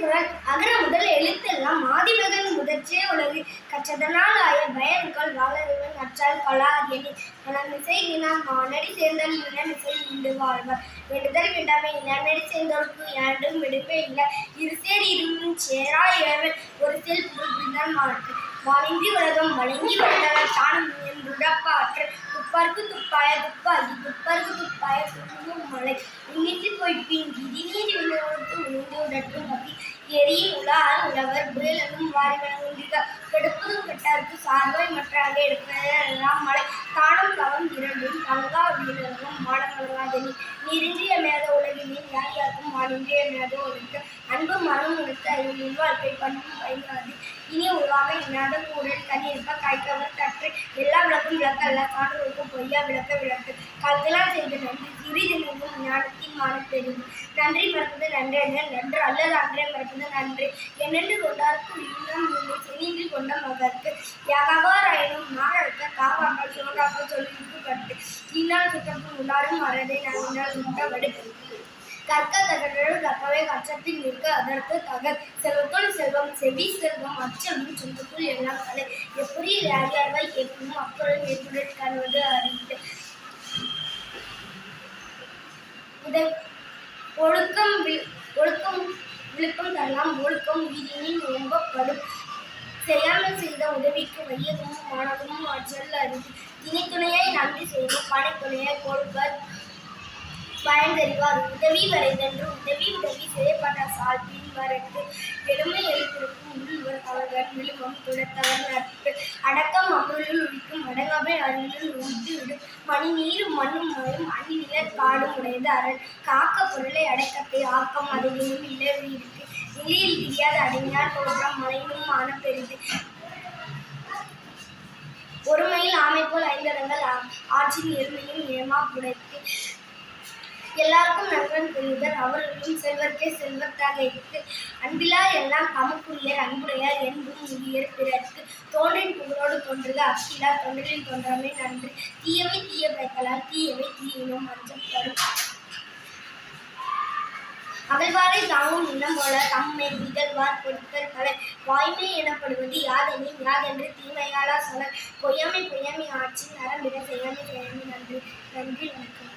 திருக்குறள் அகர முதல் எழுத்தெல்லாம் மாதிமகன் முதற்றே உலகு. கற்றதனால் ஆய பயன்கள் வாழறிவன் நற்றால் கொலாதியனி மனமிசை இனம் மானடி சேர்ந்தல் இனமிசை உண்டு வாழ்வார். விடுதல் விடாமை இனநடி சேர்ந்தோருக்கு யாண்டும் விடுப்பே இல்லை. இருசேர் இருமும் சேரா ஏவல் ஒரு செல் புகழ் புரிந்தால் மாற்று. வாணிந்தி உலகம் வழங்கி வந்தவர் தானம் என்றுடப்பாற்று துப்பார்க்கு துப்பாய துப்பாகி துப்பார்க்கு துப்பாய துப்பும் மலை உன்னிட்டு போய் பின் நீதி உள்ளவருக்கு உண்டு உடட்டும் எரியும் உலால் உழவர் புயலும் வாரி உண்டிக கெடுப்பதும் கெட்டார்க்கு சார்பாய் மற்றாக எடுப்பதெல்லாம் மலை தானம் தவம் இரண்டும் தங்கா வீரர்களும் மாடமலகாதனி நீரின்றிய மேத உலகினில் யார் யாருக்கும் வானின்றிய மேத ஒழுக்க அன்பு மனம் உடுத்த அறிவின் வாழ்க்கை பண்பும் பயனாது இனி உருவாக இல்லாத கூடல் கண்ணிருப்ப காய்க்கவர் தற்று எல்லா விளக்கும் விளக்கல்ல அல்ல பொய்யா விளக்க விளக்கு. கல்களால் செய்த நன்றி சிறிதெனும் ஞானத்தின் மான தெரியும் நன்றி மறப்பது நன்றென நன்று அல்லது அன்றே மறப்பது நன்று. என்னென்று கொண்டார்க்கு இன்னும் இல்லை கொண்ட மகற்கு. யாகாவாராயினும் நாழக்க காவாமல் சுமகாக்கள் சொல்லி கட்டு இன்னால் சுத்தப்பும் உள்ளாரும் மறதை நான் சுட்டவடு கற்க தகடல் கற்பவை அச்சத்தில் நிற்க அதற்கு தகர். செல்வத்துள் செல்வம் செவி செல்வம் அச்சமும் சொந்தத்துள் எல்லாம் கலை எப்படி யாரியார்வாய் எப்பவும் அப்பொழுது எப்படி காணுவது அறிவு. இதை ஒழுக்கம் ஒழுக்கம் விழுக்கம் தரலாம். ஒழுக்கம் வீதியில் ஓம்பப்படும் செய்யாமல் செய்த உதவிக்கு வையதும் மானதும் அச்சல் அறிவு இணை துணையாய் நன்றி செய்வோம் படை துணையாய் கொடுப்பர் பயன் உதவி வரைதென்று உதவி உதவி செய்யப்பட்ட சால் பின் வரட்டு. எளிமை எழுத்திருக்கும் உள்ளுவர் அவர்கள் விழுமம் துடைத்தவர் நட்பு அடக்கம் அமருள் உழிக்கும் அடங்காமை அருளில் உண்டு விடும். மணி நீரும் மண்ணும் மழையும் அணிநிலர் காடும் உடையது அரண். காக்க பொருளை அடக்கத்தை ஆக்கம் அதிலும் இல்லவி இருக்கு. நிலையில் தெரியாத அடைஞார் தோற்றம் மலையும் ஆன பெரிது. ஒருமையில் ஆமை போல் ஐந்தடங்கள் ஆற்றின் எருமையும் ஏமா புடைத்து எல்லாருக்கும் நண்பன் புரிதல் அவர்களுக்கும் செல்வர்க்கே செல்வத்தாக இருக்கு. அன்பிலா எல்லாம் தமக்குரியர் அன்புடையார் என்பும் முதியர் பிறர்க்கு. தோன்றின் புகழோடு தோன்றுக அக்கிலா தொண்டரில் தோன்றாமே நன்று. தீயவை தீய வைக்கலாம் தீயவை தீயினும் அஞ்சப்படும் அகழ்வாரை தாவும் இனம் போல தம்மை இகழ்வார் பொருட்கள் தலை வாய்மை எனப்படுவது யாதெனின் யாதென்று தீமையாளா சொல. பொய்யாமை பொய்யாமை ஆட்சி நரம்பிட செய்யாமை செய்யாமை நன்றி. நன்றி வணக்கம்.